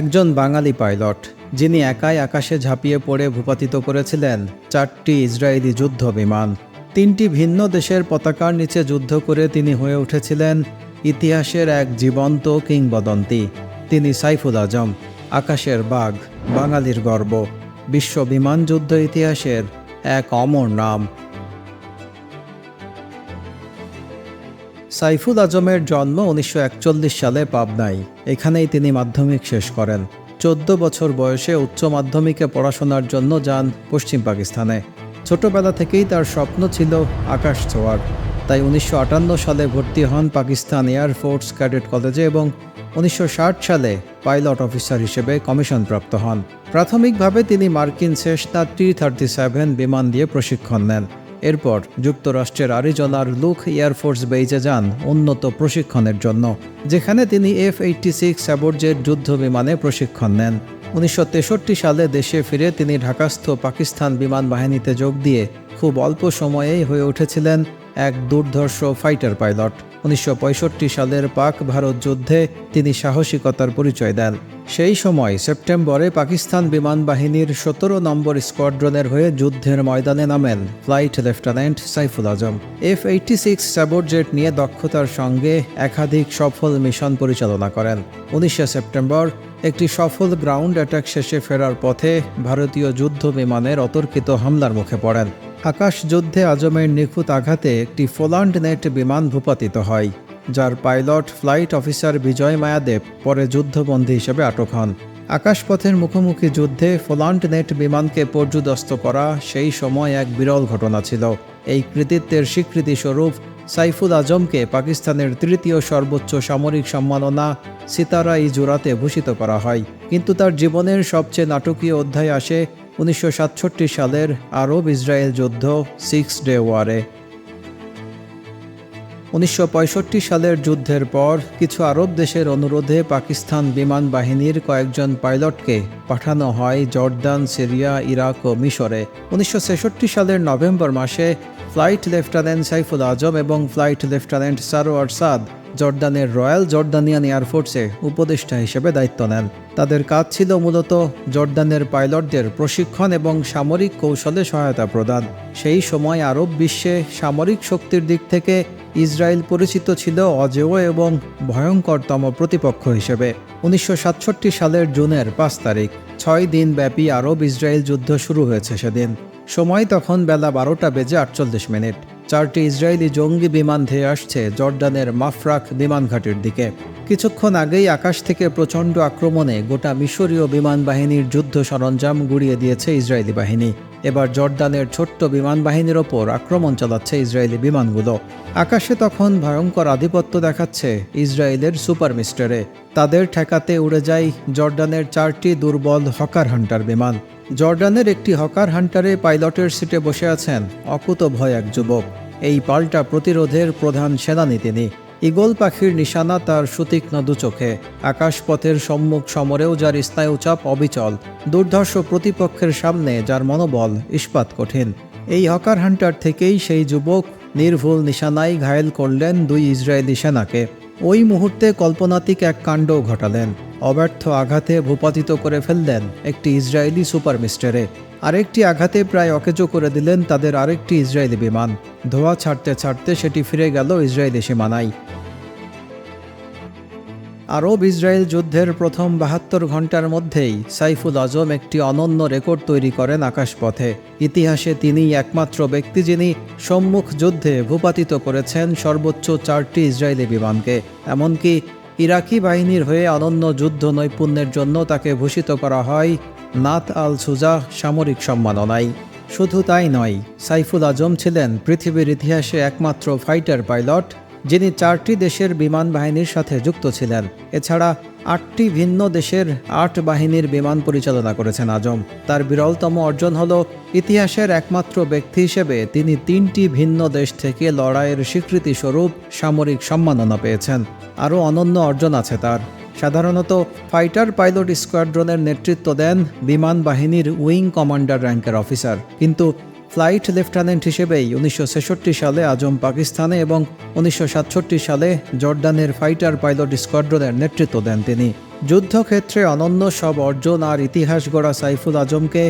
একজন বাঙালি পাইলট, যিনি একাই আকাশে ঝাঁপিয়ে পড়ে ভূপাতিত করেছিলেন চারটি ইসরায়েলি যুদ্ধ বিমান। তিনটি ভিন্ন দেশের পতাকার নিচে যুদ্ধ করে তিনি হয়ে উঠেছিলেন ইতিহাসের এক জীবন্ত কিংবদন্তি। তিনি সাইফুল আজম, আকাশের বাঘ, বাঙালির গর্ব। বিশ্ব বিমান যুদ্ধ ইতিহাসের এক অমর নাম। সাইফুল আজমের জন্ম উনিশশো একচল্লিশ সালে পাবনায়। এখানেই তিনি মাধ্যমিক শেষ করেন। চোদ্দ বছর বয়সে উচ্চ মাধ্যমিকে পড়াশোনার জন্য যান পশ্চিম পাকিস্তানে। ছোটবেলা থেকেই তার স্বপ্ন ছিল আকাশ ছোঁয়ার। তাই উনিশশো আটান্ন সালে ভর্তি হন পাকিস্তান এয়ারফোর্স ক্যাডেট কলেজে এবং উনিশশো ষাট সালে পাইলট অফিসার হিসেবে কমিশনপ্রাপ্ত হন। প্রাথমিকভাবে তিনি মার্কিন সেসনা টি থার্টি সেভেন বিমান দিয়ে প্রশিক্ষণ নেন। এরপর যুক্তরাষ্ট্রের আরিজোনার লুক এয়ারফোর্স বেইজে যান উন্নত প্রশিক্ষণের জন্য, যেখানে তিনি এফ এইটটি সিক্স অ্যাবোর্জের যুদ্ধ বিমানে প্রশিক্ষণ নেন। উনিশশো তেষট্টি সালে দেশে ফিরে তিনি ঢাকাস্থ পাকিস্তান বিমান বাহিনীতে যোগ দিয়ে খুব অল্প সময়েই হয়ে উঠেছিলেন এক দুর্ধর্ষ ফাইটার পাইলট উনিশশো পঁয়ষট্টি সালের পাক ভারত যুদ্ধে তিনি সাহসিকতার পরিচয় দেন। সেই সময় সেপ্টেম্বরে পাকিস্তান বিমান বাহিনীর সতেরো নম্বর স্কোয়াড্রনের হয়ে যুদ্ধের ময়দানে নামেন flight lieutenant Saiful Azam. F eighty six jet নিয়ে দক্ষতার সঙ্গে একাধিক সফল মিশন পরিচালনা করেন। উনিশে সেপ্টেম্বর একটি সফল গ্রাউন্ড অ্যাটাক শেষে ফেরার পথে ভারতীয় যুদ্ধ বিমানের অতর্কিত হামলার মুখে পড়েন। আকাশ যুদ্ধে আজমের নিখুঁত আঘাতে একটি ফোলান্ড নেট বিমান ভূপাতিত হয়, যার pilot flight officer Vijay Mayadev পরে যুদ্ধবন্দী হিসেবে আটক হন। আকাশপথের মুখোমুখি যুদ্ধে ফোলান্ড নেট বিমানকে পর্যুদস্ত করা সেই সময় এক বিরল ঘটনা ছিল। এই কৃতিত্বের স্বীকৃতিস্বরূপ সাইফুল আজমকে পাকিস্তানের তৃতীয় সর্বোচ্চ সামরিক সম্মাননা সিতারা ই জোরাতে ভূষিত করা হয়। কিন্তু তার জীবনের সবচেয়ে নাটকীয় অধ্যায় আসে উনিশশো সাতষট্টি সালের আরব ইসরায়েল যুদ্ধ সিক্স ডে ওয়ারে উনিশশো পঁয়ষট্টি সালের যুদ্ধের পর কিছু আরব দেশের অনুরোধে পাকিস্তান বিমান বাহিনীর কয়েকজন পাইলটকে পাঠানো হয় জর্দান, সিরিয়া, ইরাক ও মিশরে। উনিশশো ছেষট্টি সালের নভেম্বর মাসে ফ্লাইট লেফটেন্যান্ট সাইফুল আজম এবং ফ্লাইট লেফটেন্যান্ট সারোয়ার সাদ জর্দানের রয়্যাল জর্দানিয়ান এয়ারফোর্সে উপদেষ্টা হিসেবে দায়িত্ব নেন। তাদের কাজ ছিল মূলত জর্দানের পাইলটদের প্রশিক্ষণ এবং সামরিক কৌশলে সহায়তা প্রদান। সেই সময় আরব বিশ্বে সামরিক শক্তির দিক থেকে ইসরায়েল পরিচিত ছিল অজেয় এবং ভয়ঙ্করতম প্রতিপক্ষ হিসেবে। উনিশশো সাতষট্টি সালের জুনের পাঁচ তারিখ, ছয় দিন ব্যাপী আরব ইসরায়েল যুদ্ধ শুরু হয়েছে সেদিন। সময় তখন বেলা বারোটা বেজে আটচল্লিশ মিনিট। চারটি ইসরায়েলি জঙ্গি বিমান ধেয়ে আসছে জর্ডানের মাফরাক বিমান ঘাটির দিকে। কিছুক্ষণ আগেই আকাশ থেকে প্রচণ্ড আক্রমণে গোটা মিশরীয় বিমান বাহিনীর যুদ্ধ সরঞ্জাম গুড়িয়ে দিয়েছে ইসরায়েলি বাহিনী। এবার জর্দানের ছোট্ট বিমান বাহিনীর ওপর আক্রমণ চালাচ্ছে ইসরায়েলি বিমানগুলো। আকাশে তখন ভয়ঙ্কর আধিপত্য দেখাচ্ছে ইসরায়েলের সুপার মিস্টারে। তাদের ঠেকাতে উড়ে যায় জর্ডানের চারটি দুর্বল হকার হান্টার বিমান। জর্ডানের একটি হকার হান্টারে পাইলটের সিটে বসে আছেন অকুত ভয় এক যুবক। এই পাল্টা প্রতিরোধের প্রধান সেনানী তিনি। ইগল পাখির নিশানা তার সুতীক্ষ্ণ দুচোখে আকাশপথের সম্মুখ সমরেও যার স্নায়ুচাপ অবিচল, দুর্ধর্ষ প্রতিপক্ষের সামনে যার মনোবল ইস্পাত কঠিন। এই হকার হান্টার থেকেই সেই যুবক নির্ভুল নিশানায় ঘায়েল করলেন দুই ইসরায়েলি সেনাকে। ওই মুহূর্তে কল্পনাতিক এক কাণ্ড ঘটালেন। অব্যর্থ আঘাতে ভূপাতিত করে ফেললেন একটি ইসরায়েলি সুপার মিস্টারে। আরেকটি আঘাতে প্রায় অকেজো করে দিলেন তাদের আরেকটি ইসরায়েলি বিমান। ধোয়া ছাড়তে ছাড়তে সেটি ফিরে গেল ইসরায়েলি সীমানায়। আরব ইসরায়েল যুদ্ধের প্রথম বাহাত্তর ঘণ্টার মধ্যেই সাইফুল আজম একটি অনন্য রেকর্ড তৈরি করেন আকাশপথে। ইতিহাসে তিনিই একমাত্র ব্যক্তি যিনি সম্মুখ যুদ্ধে ভূপাতিত করেছেন সর্বোচ্চ চারটি ইসরায়েলি বিমানকে। এমনকি ইরাকি বাহিনীর হয়ে অনন্য যুদ্ধ নৈপুণ্যের জন্য তাকে ভূষিত করা হয় নাত আল সুজা সামরিক সম্মাননায়। শুধু তাই নয়, সাইফুল আজম ছিলেন পৃথিবীর ইতিহাসে একমাত্র ফাইটার পাইলট। যিনি চারটি দেশের বিমান বাহিনীর সাথে যুক্ত ছিলেন। এছাড়া আটটি ভিন্ন দেশের আট বাহিনীর বিমান পরিচালনা করেছেন আজম। তার বিরলতম অর্জন হল, ইতিহাসের একমাত্র ব্যক্তি হিসেবে তিনি তিনটি ভিন্ন দেশ থেকে লড়াইয়ের স্বীকৃতি স্বরূপ সামরিক সম্মাননা পেয়েছেন। আরও অনন্য অর্জন আছে তার। সাধারণত ফাইটার পাইলট স্কোয়াড্রনের নেতৃত্ব দেন বিমান বাহিনীর উইং কমান্ডার র্যাঙ্কের অফিসার। কিন্তু ফ্লাইট লেফটেন্যান্ট হিসেবেই উনিশশো ছেষট্টি সালে আজম পাকিস্তানে এবং উনিশশো সাতষট্টি সালে জর্ডানের ফাইটার পাইলট স্কোয়াড্রনের নেতৃত্ব দেন তিনি। যুদ্ধক্ষেত্রে অনন্য সব অর্জন আর ইতিহাস গড়া সাইফুল আজমকে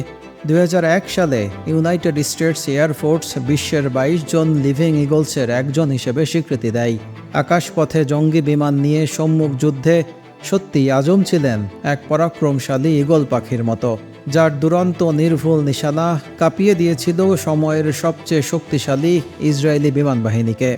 দু হাজার এক সালে ইউনাইটেড স্টেটস এয়ারফোর্স বিশ্বের বাইশ জন লিভিং ইগলসের একজন হিসেবে স্বীকৃতি দেয়। আকাশপথে জঙ্গি বিমান নিয়ে সম্মুখ যুদ্ধে সত্যি আজম ছিলেন এক পরাক্রমশালী ইগল পাখির মতো। যার দুরন্ত নির্ভুল নিশানা কাঁপিয়ে দিয়েছিল সময়ের সবচেয়ে শক্তিশালী ইসরায়েলি বিমান বাহিনীকে